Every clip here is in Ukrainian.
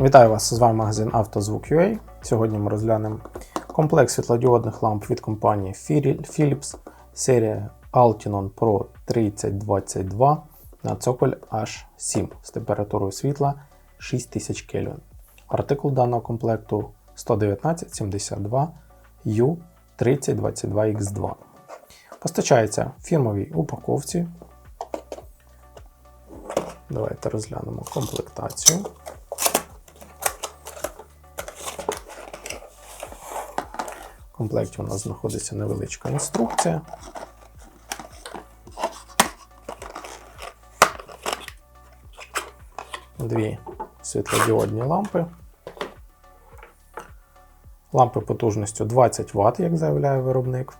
Вітаю вас! З вами магазин «Автозвук.UA». Сьогодні ми розглянемо комплект світлодіодних ламп від компанії Philips серія Altinon Pro 3022 на цоколь H7 з температурою світла 6000 Кельвін. Артикул даного комплекту 11972 U3022X2. Постачається в фірмовій упаковці. Давайте розглянемо комплектацію. Комплекті у нас знаходиться невеличка інструкція. Дві світлодіодні лампи. Лампи потужністю 20 Вт, як заявляє виробник.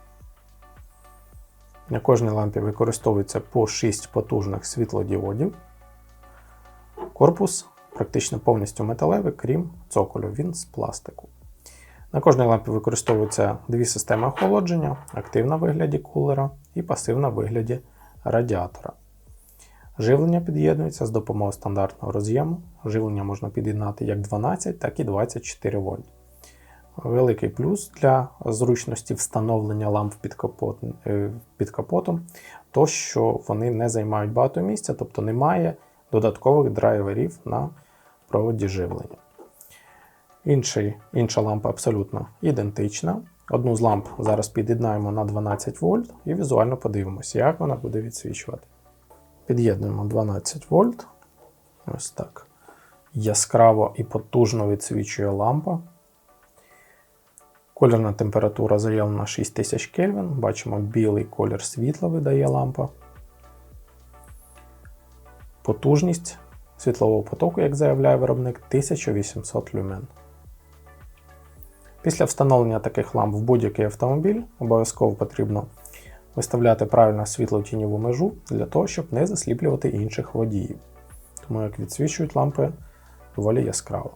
На кожній лампі використовується по 6 потужних світлодіодів. Корпус практично повністю металевий, крім цоколю, він з пластику. На кожній лампі використовуються дві системи охолодження: активна в вигляді кулера і пасивна в вигляді радіатора. Живлення під'єднується з допомогою стандартного роз'єму. Живлення можна під'єднати як 12, так і 24 вольт. Великий плюс для зручності встановлення ламп під, капот, е, під капотом, то що вони не займають багато місця, тобто немає додаткових драйверів на проводі живлення. Інший, інша лампа абсолютно ідентична. Одну з ламп зараз під'єднаємо на 12 вольт і візуально подивимося, як вона буде відсвічувати. Під'єднуємо 12 вольт. Ось так. Яскраво і потужно відсвічує лампа. Кольорна температура заявлена 6000 Кельвін. Бачимо, білий колір світла видає лампа. Потужність світлового потоку, як заявляє виробник, 1800 люмен. Після встановлення таких ламп в будь-який автомобіль обов'язково потрібно виставляти правильно світло-тіньову межу для того, щоб не засліплювати інших водіїв. Тому як відсвічують лампи доволі яскраво.